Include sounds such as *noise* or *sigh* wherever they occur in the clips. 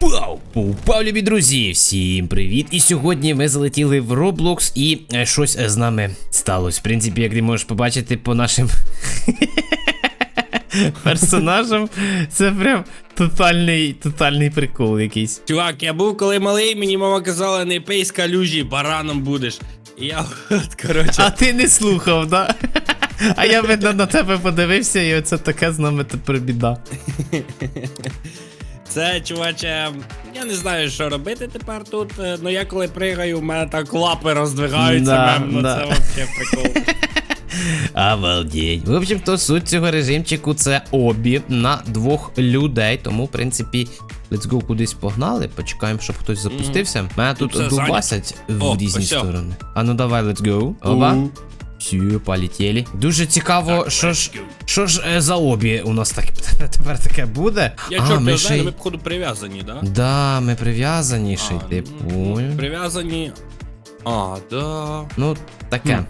Пау! Пау, любі друзі! Всім привіт! І сьогодні ми залетіли в Roblox і е, щось з нами сталося. В принципі, як ти можеш побачити по нашим *laughs* персонажам, це прям тотальний, тотальний прикол якийсь. Чувак, я був коли малий, мені мама казала, не пий з калюжі, бараном будеш. І я от, коротше. А ти не слухав, да? А я видно на тебе подивився, і оце таке з нами тепер біда. *laughs* Це, чуваче, я не знаю, що робити тепер тут. е, Ну я коли пригаю, в мене так лапи роздвигаються, Да, мемно, да. це взагалі прикол. *laughs* Обалдеть. В общем-то, суть цього режимчику це обі на двох людей. Тому, в принципі, let's go кудись погнали. Почекаємо, щоб хтось запустився. Мене тут дубасять в різні сторони. А ну давай, let's go. Оба. Все, полетіли. Дуже цікаво, що ж. Що ж е, за обі у нас так *laughs* тепер таке буде? Я а, чорт ми ще знаю, ми походу прив'язані, да? Да, ми прив'язані ще й типу. ну, Прив'язані. А, да. Ну, таке. Хм.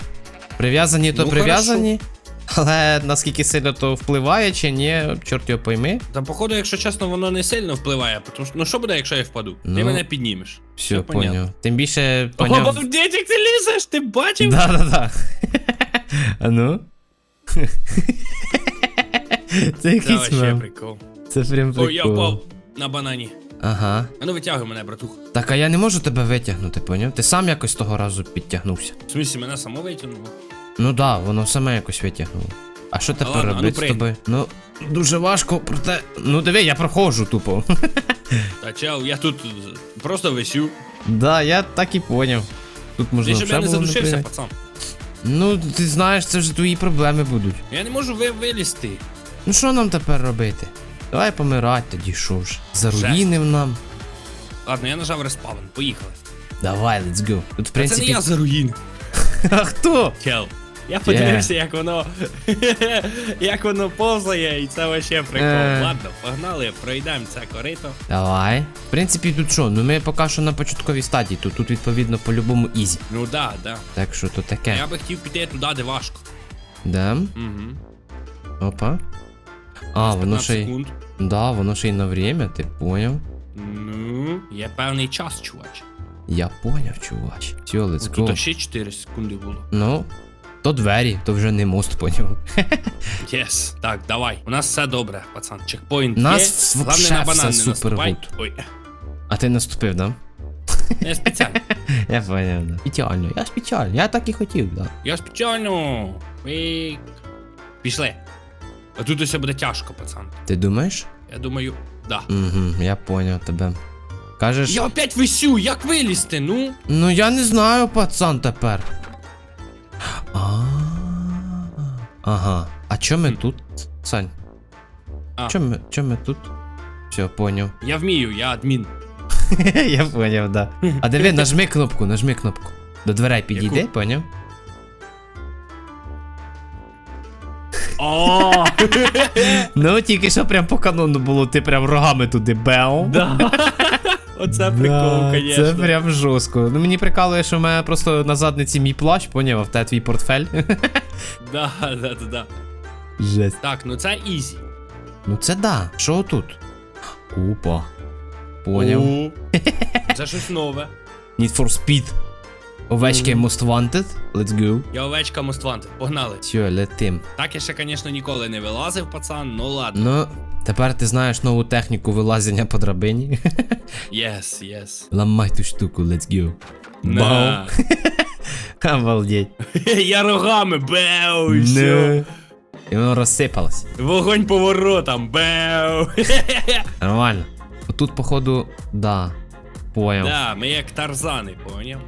Прив'язані то Ну, прив'язані. Але наскільки сильно то впливає чи ні, чорт його пойми. Та походу, якщо чесно, воно не сильно впливає, тому що ну що буде, якщо я впаду? Ну, Ти мене піднімеш. Все, понятно. поняв. Тим більше О, поняв. *laughs* Обалдеть, як ти лізеш, ти бачив? Да, да, да. А ну. Це якийсь вообще мем. прикол. Це прям Ой, я впав на банані. Ага. А ну витягуй мене, братух. Так, а я не можу тебе витягнути, поняв? Ти сам якось того разу підтягнувся. В смысле, мене само витягнуло? Ну да, воно саме якось витягнуло. А що тепер ладно, а ну робити з пригни. тобою? Ну, дуже важко, проте. Ну диви, я проходжу тупо. Та чел, я тут просто висю. Да, я так і поняв. Тут можна Ти щоб я не було задушився, пацан. Ну, ти знаєш, це вже твої проблеми будуть. Я не можу ви вилізти. Ну що нам тепер робити? Давай помирать тоді, що ж. Заруїнив нам. Ладно, я нажав респаун, поїхали. Давай, let's go. Тут, в Та Це не принципі. я заруїн. *laughs* А хто? Чел. Я подивився, як воно. *laughs* як воно повзає, і це вообще прикол. Е. Ладно, погнали, пройдемо це корито. Давай. В принципі, тут що? Ну ми поки що на початковій стадії, то тут відповідно по-любому ізі. Ну да, да. Так що то таке. Я би хотів піти туди, де важко. Да? Угу. Опа. А, воно ще й. секунд. Да, воно ще й на время, ти поняв? Ну, є певний час, чувач. Я поняв, чувач. Все, let's Тут go. ще 4 секунди було. Ну, то двері, то вже не мост, поняв. Єс. Так, давай. У нас все добре, пацан. Чекпоінт Нас є. вообще на банан все не наступай. Ой, А ти наступив, да? не спеціально. *laughs* Я поняв, да. Спеціально, я спеціально, я так і хотів, да. Я спеціально. Вик. Пішли. А тут усе буде тяжко, пацан. Ти думаєш? Я думаю, да. Угу, я поняв тебе. Кажеш. Я опять висю, як вилізти, ну? Ну я не знаю, пацан, тепер. А. Ага. А чо ми тут, Сань? А. Чо ми, чо ми тут? Все, поняв. *laughs* Я вмію, я адмін. я поняв, да. А диви, *laughs* нажми кнопку, нажми кнопку. До дверей підійди, Яку? поняв? О, *laughs* Ну, тільки що прям по канону було, ти прям рогами туди да. Оце прикол, звісно. Це прям жорстко. Ну мені прикалує, що в мене просто на задниці мій плащ, поняв, а в тебе твій портфель. *laughs* Да, да, да, да. Жесть. Так, ну це ізі. Ну це да. Що тут? Опа. Поняв. О, *laughs* Це щось нове. Need for Speed. Овечки. Most Wanted. Let's go. Я овечка Моствант. Погнали. Все, летим. Так я ще, звісно, ніколи не вилазив, пацан, ну ладно. Ну, тепер ти знаєш нову техніку вилазення по драбині. Єс, єс. Ламай ту штуку, let's go. На. *laughs* Обалдеть. *laughs* Я рогами, беу, і все. І воно розсипалось. Вогонь по воротам, беу. *laughs* Нормально. Отут, походу, да. Поняв. Да, ми як тарзани, поняв?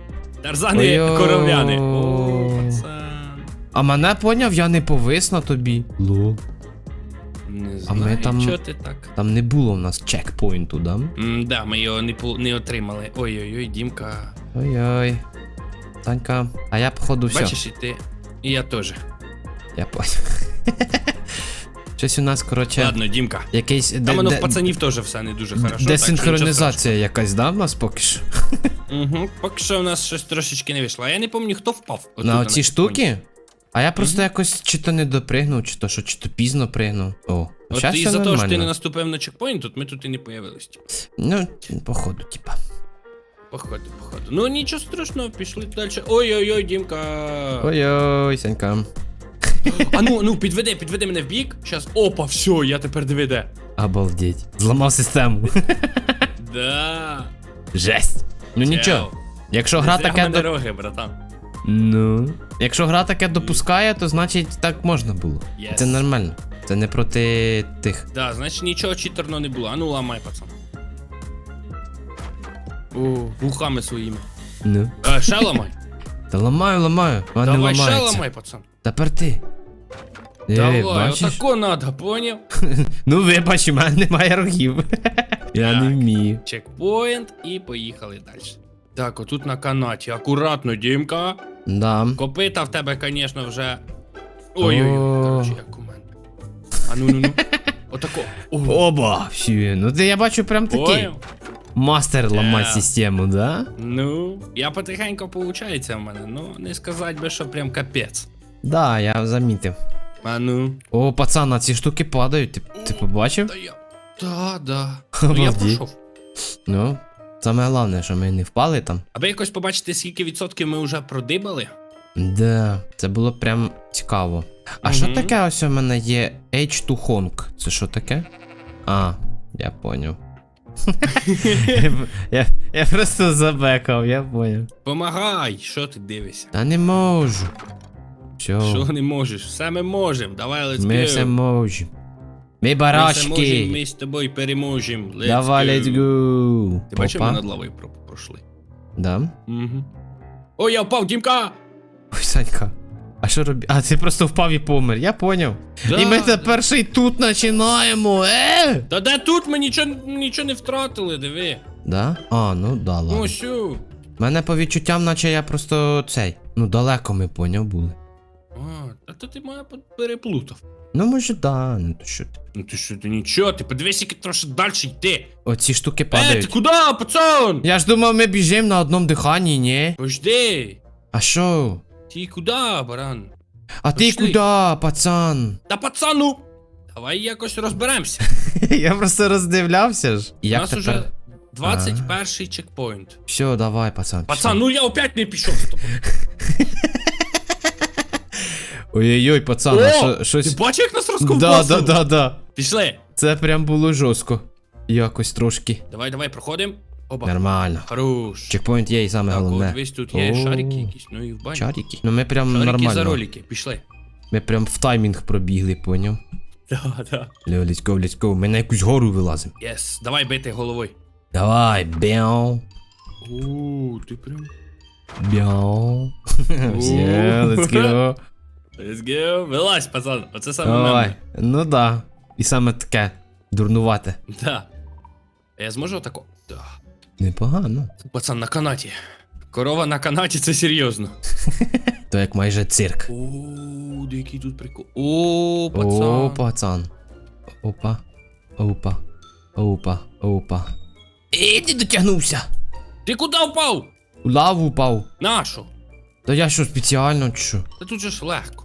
Тарзани пацан. А мене поняв, я не повис на тобі. Лол. Не А ми знаю, там- чого ти так? Там не було в нас чекпоінту, да? М, да, ми його не, не отримали. Ой-ой-ой, Дімка. Ой-ой. Танька. А я, походу, все. Бачиш, і ти. І я теж. Я поняв. *laughs* Щось у нас, коротше, Ладно, Дімка. якийсь Там воно де- в пацанів теж все не дуже хорошо. десинхронізація якась, да, в нас поки що? Угу. Поки що у нас щось трошечки не вийшло. А я не пам'ятаю, хто впав. На оці штуки? А я просто якось чи то не допригнув, чи то що, чи то пізно пригнув. О, От і за те, що ти не наступив на чекпоінт, тут ми тут і не появились. типу. Ну, походу, типа. Походу, походу. Ну нічого страшного, пішли далі. Ой-ой-ой, Дімка. Ой-ой, Санька. А ну, ну, підведи, підведи мене в бік. Щас. Опа, все, я тепер дивиде. Обалдеть. Зламав систему. *laughs* Да. Жесть. Ну нічого. Якщо гра Зря таке. мене до- роги, братан. Ну. Якщо гра таке допускає, то значить так можна було. Yes. Це нормально. Це не проти тих. Да, значить нічого читерного не було. А ну ламай, пацан. О, вухами своїми. Ну. А, ще ламай. Та ламаю, ламаю. А не Давай ще ламається. ламай, пацан. Тепер ти. Е, Давай, бачиш? отако надо, поняв? *laughs* Ну вибач, у мене немає рогів. *laughs* Я не вмію. Чекпоінт і поїхали далі. Так, отут на канаті. Акуратно, Дімка. Да. Копита в тебе, звісно, вже. Ой-ой-ой, коротше, як у мене. А ну ну ну. *laughs* Отако. Оба! Всі. Ну ти я бачу прям такий. Мастер ламати систему, да? Ну, я потихеньку получається в мене, ну не сказати би, що прям капець. Да, я замітив. А ну. О, пацан, а ці штуки падають. Ти, ти побачив? Та я. Та, да. *laughs* Ну я Обалдеть. пройшов. Ну, саме головне, що ми не впали там. Аби якось побачити, скільки відсотків ми вже продибали. Да, це було прям цікаво. А що Мгм. таке ось у мене є H2 Honk? Це що таке? А, я поняв. я, *laughs* я, я просто забекав, я поняв. Помагай, що ти дивишся? Та не можу. Що не можеш? Все ми можемо. Давай, let's ми go. все можемо. Ми Ми все можемо, барашки. ми з тобою переможемо. Let's Давай, go. let's go. Ти бачив, ми над лавою про- пройшли. Да? Угу. Ой, я впав, Дімка! Ой, Санька. А що робі? А, ти просто впав і помер, я поняв. Да, і ми да. тепер ще й тут починаємо, е! Та де тут ми нічого, нічого не втратили, диви. Да? А, ну да, ладно. Ну що? Мене по відчуттям, наче я просто цей. Ну, далеко ми поняв були. А, то ти мене переплутав. Ну, може, да, ну то що ти. Ну ти що, ти нічого, ти подивись, як трошки далі йти. Оці штуки Е, ти падають. куди, пацан? Я ж думав, ми біжимо на одному диханні, ні? Пожди. А що? Ти куди, баран? А ти Пішли. куди, пацан? Та пацану! Давай якось розберемося. *laughs* я просто роздивлявся ж. У Як нас тепер? уже 21 чекпоінт. Все, давай, пацан. Пацан, ну я опять не пішов з тобою. *laughs* Ой-ой-ой, пацан, а що, Ти щось. бачиш, як нас Да, розковбасило? да, да, да. Пішли. Це прям було жорстко. Якось трошки. Давай, давай, проходимо. Оба. Нормально. Хорош. Чекпоінт є і саме Так, от головне. дивись, тут є О. шарики якісь, ну і в бані. Чарики. Ну ми прям Шарики за нормально. ролики, пішли. Ми прям в таймінг пробігли, поняв? Да, да. Лео, let's go, let's go. Ми на якусь гору вилазимо. Єс, давай бити головою. Давай, бяу. О, ти прям. Бяу. *laughs* Все, let's go. Let's go. Вилазь, пацан. Оце саме Давай. мене. Ну да. І саме таке. Дурнувате. Да. Я зможу отако? Да. Непогано. Пацан на канаті. Корова на канаті це серйозно. *laughs* То як майже цирк. О, де який тут прикол. О, пацан. О, пацан. Опа. Опа. Опа. Опа. І не дотягнувся. Ти куди впав? У лаву упав. Нашу. Та я що спеціально чи що? Та тут же ж легко.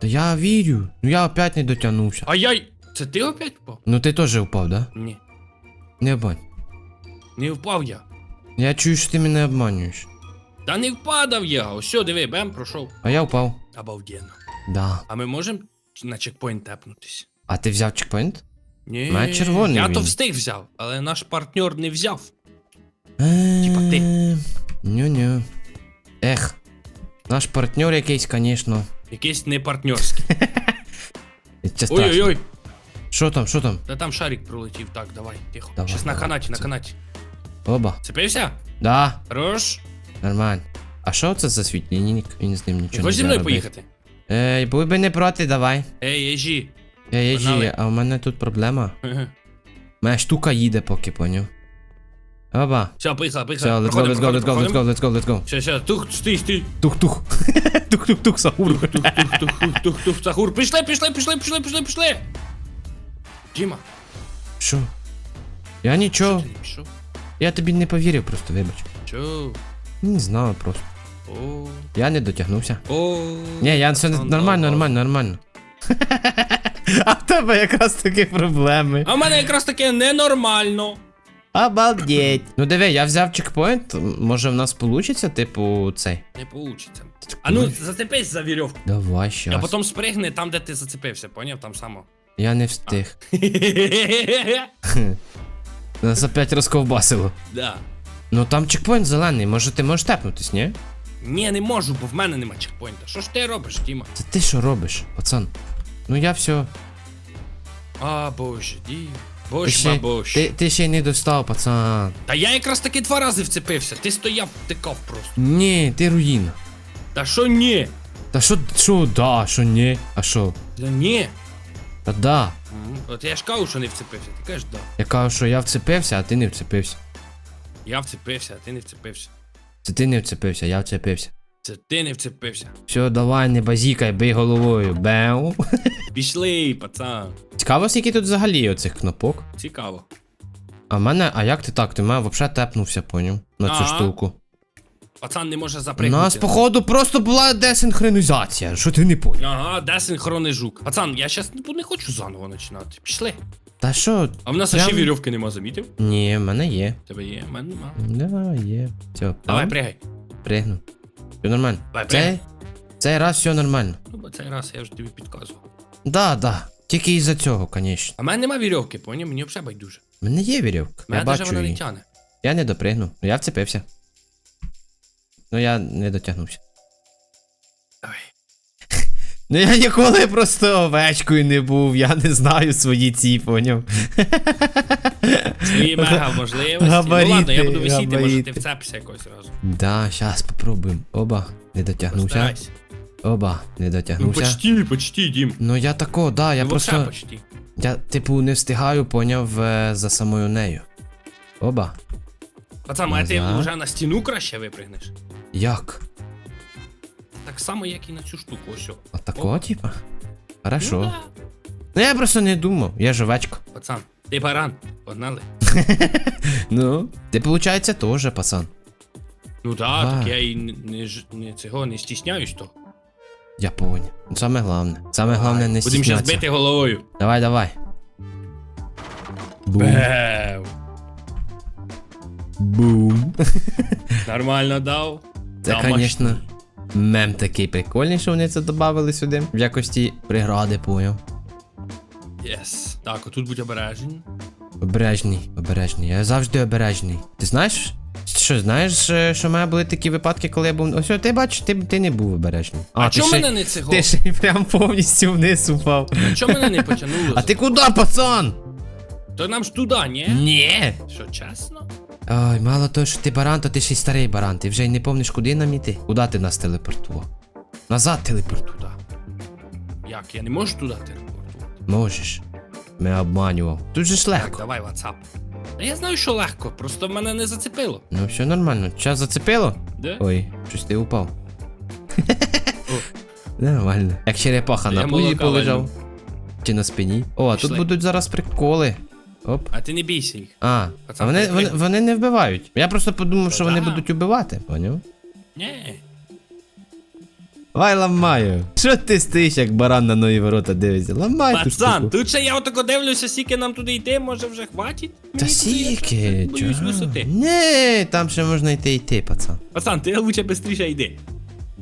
Та я вірю. Ну я опять не дотягнувся. А я. Це ти опять впав? Ну ти теж впав, да? Ні. Не обмань. Не впав я. Я чую, що ти мене обманюєш. Та не впадав я. Ось що, диви, бем, пройшов. А я впав. Обалденно. Да. А ми можемо на чекпоінт тепнутись? А ти взяв чекпоінт? Ні. Мене червоний Я він. то встиг взяв, але наш партнер не взяв. Типа ти. Ню-ню. Ех. Наш партнер якийсь, звісно. Якийсь не партнерський. *laughs* Ой-ой-ой. Що там, що там? Та там шарик пролетів. Так, давай, тихо. Давай, Щас на давай, канаті, на це- канаті. Оба. Цепився? Да, Хорош. нормально. А що це за світлінник? Він з ним нічого Хочеш зі не мною робить. поїхати? Ей, будь би не проти, давай. Ей, ежі. Я Погнали. а у мене тут проблема. Моя штука їде поки, поняв. Оба. Все, поїхали, Все, поїхали. let's go, let's go, let's go, let's go, let's go, let's go. Все, все, тух, стій, стій. Тух-тух. Тух-тух-тух, *laughs* Саур. Тух, тух, тух, тух, тух, тух, Сахур. Пішли, пішли, пішли, пішли, пішли, пішли. Діма, Що? Я нічого. ти пішов? Я тобі не повірив просто, вибач. Чо? Не знаю просто. О, Я не дотягнувся. о. Ні, я все нормально, нормально, нормально. *laughs* А в тебе якраз такі проблеми. А в мене якраз таке ненормально. Обалдеть. Ну диви, я взяв чекпоінт, може в нас получиться, типу, цей. Не получиться. А ну, зацепись за вірьовку. Давай А щас. потім спригни там, де ти зацепився, поняв? Там само. Я не встиг. *laughs* Нас опять розковбасило. Да. Ну там чекпоінт зелений, може ти можеш тепнутись, ні? Ні, не можу, бо в мене нема чекпоінта. Що ж ти робиш, Діма? Це ти що робиш, пацан? Ну я все. А, боже, Діма. Ти ще, бабусь. ти, ти ще й не достав, пацан. Та я якраз таки два рази вцепився. Ти стояв, тикав просто. Ні, ти руїна. Та що ні? Та що, що, да, що ні? А що? Та ні. Та да. М, От я ж кажу, що не вцепився. Ти кажеш, да. Я кажу, що я вцепився, а ти не вцепився. Я вцепився, а ти не вцепився. Це ти не вцепився, я вцепився. Це ти не вцепився. Все, давай, не базікай, бий головою. Беу. Пішли, пацан. Цікаво, скільки тут взагалі оцих кнопок. Цікаво. А мене, а як ти так? Ти мене взагалі тепнувся, поняв? На цю Ага. штуку. Пацан не може У запригнути. нас, походу, просто була десинхронізація. Що ти не поняв? Ага, де синхронний жук. Пацан, я щас не, не хочу заново починати. Пішли. Та що? А в нас Прям- ще вірьовки нема, замітив? Ні, в мене є. Тебе є, в мене нема. Да, є. Все, Давай, пригай. пригну. Все нормально. Давай, Цей, пригай. цей раз все нормально. Ну, бо цей раз я вже тобі підказував. Да, да. Тільки із-за цього, звісно. А в мене нема вірьовки, поняв? Мені взагалі байдуже. У мене є вірьовка. Мене Я даже бачу вона не її. тяне. Я не допригну. Я вцепився. Ну я не дотягнувся. Давай. *laughs* Ну я ніколи просто овечкою не був, я не знаю свої ці, поняв. Свої *laughs* мега можливості. Габаріти, ну ладно, я буду висіти, може ти вцепишся якось разу. Да, щас попробуємо. Оба, не дотягнувся. Постарайся. Оба, не Ну дотягнувся. почти, почти, Дім. Ну я тако, да, я ну, вообще просто. почти. Я, типу, не встигаю, поняв е, за самою нею. Оба. Пацан, а ти Назад. вже на стіну краще випригнеш? Як? Так само, як і на цю штуку, ось. о. Отако, типа? Хорошо. Ну, Ну, да. я просто не думав, я ж. Пацан, ти баран. Погнали. *laughs* Ну, ти, получається, теж, пацан. Ну да, А. так я і не, не, ж- не цього не стісняюсь то. Я понял. Ну, Саме головне. Саме головне не Будемо зараз стісняться. бити головою. Давай, давай. Бум. Бев. Бум. Нормально дав. Це, Домашній. звісно, мем такий прикольний, що вони це додали сюди. В якості прегради, поняв. Єс. Так, отут будь обережний. Обережний, обережний. Я завжди обережний. Ти знаєш? Що, знаєш, е, що в мене були такі випадки, коли я був. Ось ти бачиш, ти, ти не був обережний. А, ти чому мене не цього? Ти ще прям повністю вниз упав. Чому мене не потягнуло? А ти куди, пацан? То нам ж туди, ні? Ні. Що, чесно? Ой, мало того, що ти баран, то ти ще й старий баран. Ти вже й не помниш, куди нам іти. Куди ти нас телепортував? Назад телепортуй. Туди. Як? Я не можу туди телепортувати? Можеш. Мене обманював. Тут же ж Так, давай WhatsApp. Я знаю, що легко, просто мене не зацепило. Ну, все нормально. Час зацепило? Де? Ой, щось ти упав. *laughs* Нормально. Як черепаха на пузі полежав. Чи на спині. О, а тут будуть зараз приколи. Оп. А ти не бійся їх. А, а вони, вони, вони не вбивають. Я просто подумав, що вони будуть убивати, поняв? Ні. Давай ламаю. Що ти стоїш, як баран на нові ворота дивишся? Ламай ту Пацан, штуку. тут ще я отако дивлюся, скільки нам туди йти, може вже хватить? Та Мені тут я сіки, щось Боюсь висоти. Ні, там ще можна йти йти, пацан. Пацан, ти лучше швидше йди.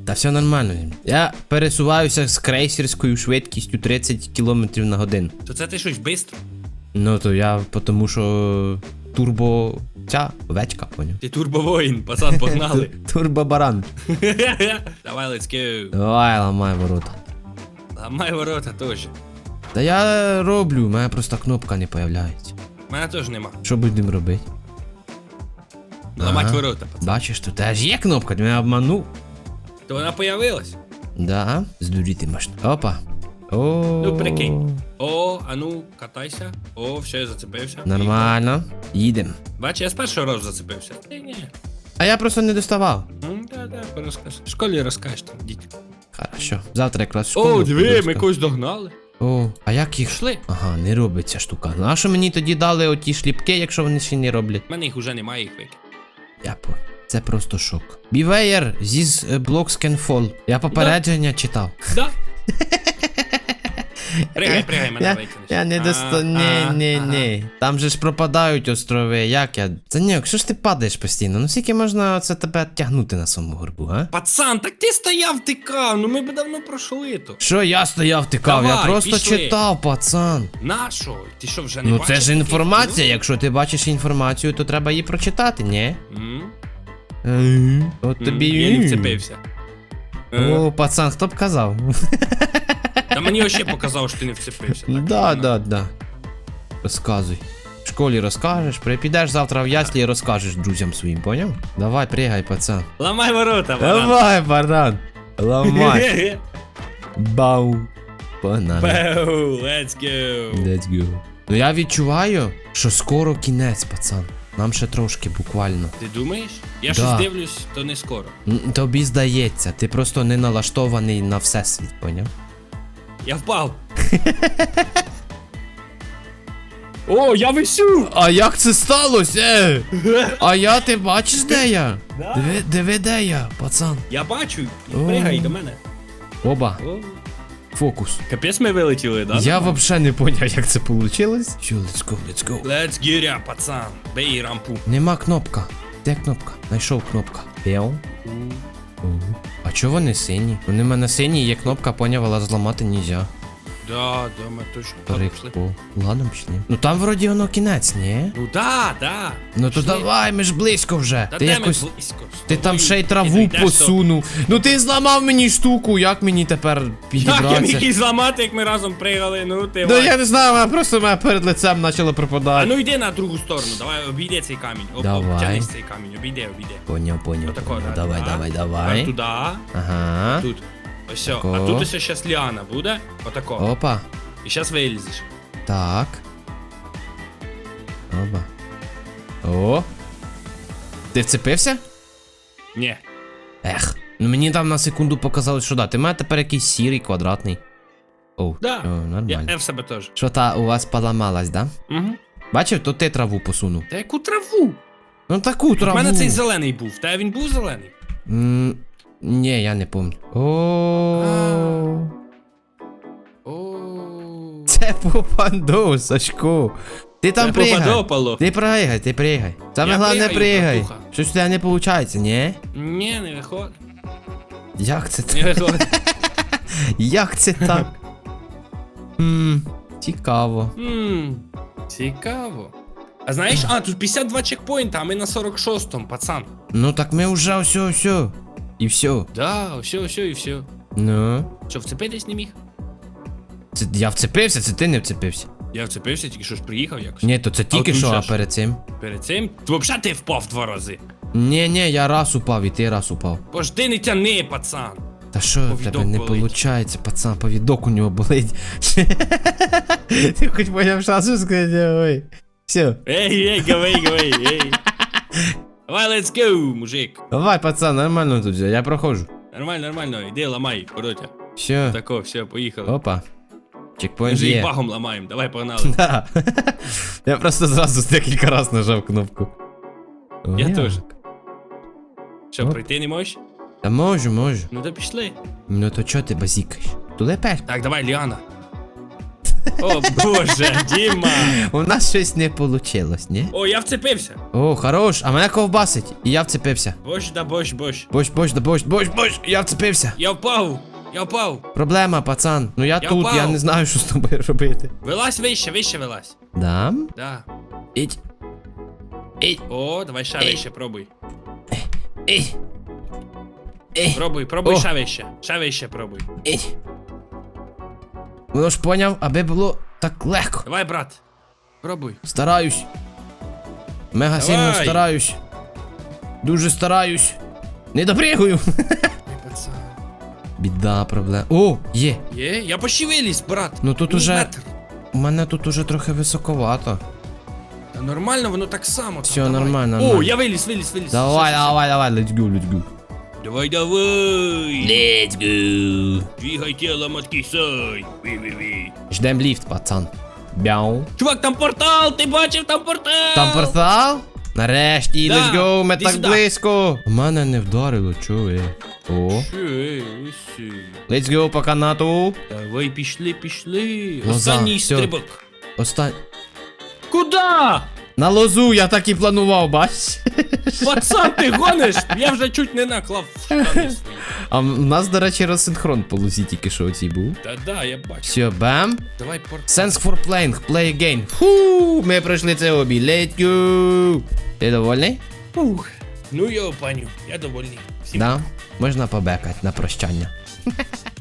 Та все нормально. Я пересуваюся з крейсерською швидкістю 30 км на годину. То це ти щось швидко? Ну то я тому що турбо. Ця овечка, поняв. Ти турбовоїн, пацан, погнали. Турбобаран. *laughs* Давай, let's go. Давай, ламай ворота. Ламай ворота теж. Та я роблю, у мене просто кнопка не появляється. У мене теж нема. Що будемо робити? Ламать Ага. ворота, пацан. Бачиш, тут теж є кнопка, ти мене обманув. То вона появилась. Да, здуріти можна. Опа. О. Ну, прикинь. О, а ну, катайся. О, все, я зацепився. Нормально. Їдем. Бач, я з першого разу зацепився. Ти ні. А я просто не доставав. Ну, да, да, розкажеш. В школі розкажеш там, діть. Хорошо. Завтра якраз в школу. О, диви, піду ми когось догнали. О, а як їх? Пішли. Ага, не робить ця штука. Ну а що мені тоді дали оті шліпки, якщо вони ще не роблять? У мене їх уже немає, їх викид. Я понял. Це просто шок. Beware, this blocks can fall. Я попередження читав. Да? *laughs* Пригай, пригай, мене Я, витягнеш. я не А. Ні, а, ні, ага. ні. Там же ж пропадають острови, як я. Це ні, якщо ж ти падаєш постійно, ну скільки можна це тебе тягнути на своєму горбу, а? Пацан, так ти стояв, тикав, ну ми б давно пройшли то. Що я стояв тикав, я Давай, просто пішли. читав, пацан. На що? Ти що вже не Ну бачиш? це ж таких? інформація, якщо ти бачиш інформацію, то треба її прочитати, ні? М? От М, тобі. Я не вцепився. Е, О, пацан, хто б казав? *laughs* Та мені вообще показав, що ти не вцепився. так, Да, да, да. Розказуй. В школі розкажеш, при- підеш завтра в яслі і розкажеш друзям своїм, поняв? Давай, пригай, пацан. Ламай ворота, баран. Давай, баран. Ламай. *laughs* Бау. Погнали. Пеу, let's go. Let's go. Ну я відчуваю, що скоро кінець, пацан. Нам ще трошки, буквально. Ти думаєш? Я Да. щось дивлюсь, то не скоро. М, Тобі здається, ти просто не налаштований на всесвіт, поняв? Я впав. *laughs* О, я висю! А як це сталося? Е? А я ти бачиш, де я? Да. Диви, диви, де я, пацан. Я бачу, пригай до мене. Оба, О. фокус. Капець ми вилетіли, да? Я вообще не поняв, як це вийшло. Що, let's go, let's go. Let's get it, пацан. Бей рампу. Нема кнопка. Де кнопка? Найшов кнопка. Піу. А чого вони сині? Вони в мене сині, є кнопка, поняв, але зламати нельзя. Да, да, ми точно так пішли. Прикол. Ладно, пішли. Ну там вроді воно кінець, ні? Ну да, да. Ну то Пішли. давай, ми ж близько вже. Та ти де якось. ми близько? Ти там ще й траву посунув. Ну ти зламав мені штуку, як мені тепер Як я підібратися? міг її зламати, як ми разом пригали, ну ти Ну я не знаю, мене просто мене перед лицем почало А пропадати. ну йди на другу сторону, давай обійди цей камінь. Об, Давай. обтянись цей камінь, обійди, обійди. Поняв, поняв. Отако, поняв. да, Давай, да. давай, Тепер давай. Туди, Ага. тут. Ось все. А тут ось щас ліана буде. Отако. Опа. І щас вилізеш. Так. Опа. О. Ти вцепився? Ні. Ех. Ну мені там на секунду показалось, що да. Ти мене тепер якийсь сірий, квадратний. О, Да. о, нормально. я в себе теж. Що та у вас поламалась, да? Угу. Бачив, то ти траву посунув. Та яку траву? Ну таку траву. У мене цей зелений був. Та він був зелений. М, Ні, я не пам'ятаю. О. Це попаду, Сашку. Ти там пригай. Ти пригай, ти пригай. Саме Я головне пригай. Щось у тебе не виходить, ні? Ні, не виходить. Як це Не так? виходить. *laughs* Як це так? Хм, цікаво. Ммм, цікаво. А знаєш, а, тут 52 чекпоінта, а ми на 46-му, пацан. Ну так ми вже все, все. І все. Да, все, все і все. Ну. Що, вцепитись не міг? Це я вцепився, це ти не вцепився. Я вцепився, тільки що ж приїхав якось. Ні, то це тільки тут що, а перед цим. Перед цим. Взагалі ти впав два рази. Ні, ні, я раз упав, і ти раз упав. Бо ж ти не тяни, пацан. Та що в Повідок тебе не болить. виходить, пацан, повідок у нього болить. *laughs* Ти хоч поняв шансу сказати, ой. Все. Ей, ей, гавей, гавей, ей. Давай, let's go, мужик. Давай, пацан, нормально тут все, я проходжу. Нормально, нормально, іди ламай, коротя. Все. Тако, все, поїхали. Опа. Чекпоінт Вже і є. багом ламаємо, давай погнали. *laughs* Да. Я просто зразу декілька *laughs* раз нажав кнопку. Я теж. Що, Оп. пройти не можеш? Та можу, можу. Ну то пішли. Ну то чого ти базікаєш? Туди пеш. Так, давай, Ліана. О, боже, Діма. У нас щось не вийшло, ні? О, я вцепився. О, хорош, а мене ковбасить. І я вцепився. Бош да бош, бош. Бош, бош, да бош, бош, бош, я вцепився. Я впав. Я впав. Проблема, пацан. Ну я, Я тут, я впав. не знаю, що з тобою робити. Вилазь вище, вище вилазь. Дам? Да. Іть. Іть. О, давай ще вище, пробуй. Іть. Іть. Пробуй, пробуй О. ще вище. Ще вище пробуй. Іть. Воно ж поняв, аби було так легко. Давай, брат. Пробуй. Стараюсь. Мега сильно стараюсь. Дуже стараюсь. Не пацан. Біда, проблема. О, є. Є, я почти виліз, брат. Ну тут Мій уже- метр. У мене тут уже трохи високовато. Та нормально, воно так само. Там, давай. нормально, О, я виліз, виліз, виліз. Давай, Все, все, давай, давай, let's go, let's go. Давай, давай. Let's go. Двигай тело, откисай. Ви-ви-ви. Ждем ліфт, пацан. Бяу. Чувак, там портал, ти бачив, там портал. Там портал? Нарешті, Да, let's go, ми іди так сюди. близько. У мене не вдарило, чує. О. Let's go по канату. Давай пішли, пішли. Лоза, Останній всьо. стрибок. Остань. Куда? На лозу я так і планував, бач. Пацан, ти гониш? Я вже чуть не наклав штани свої. А в нас, до речі, розсинхрон по лозі тільки що оцій був. Та-да, я бачу. Все, бам. Давай порт. Sense for playing, play again. Фу, ми пройшли це обі. Let's go. Ти довольний? Ух. Ну йо, паню, я довольний. Всім Да. Можна побекати на прощання. *laughs*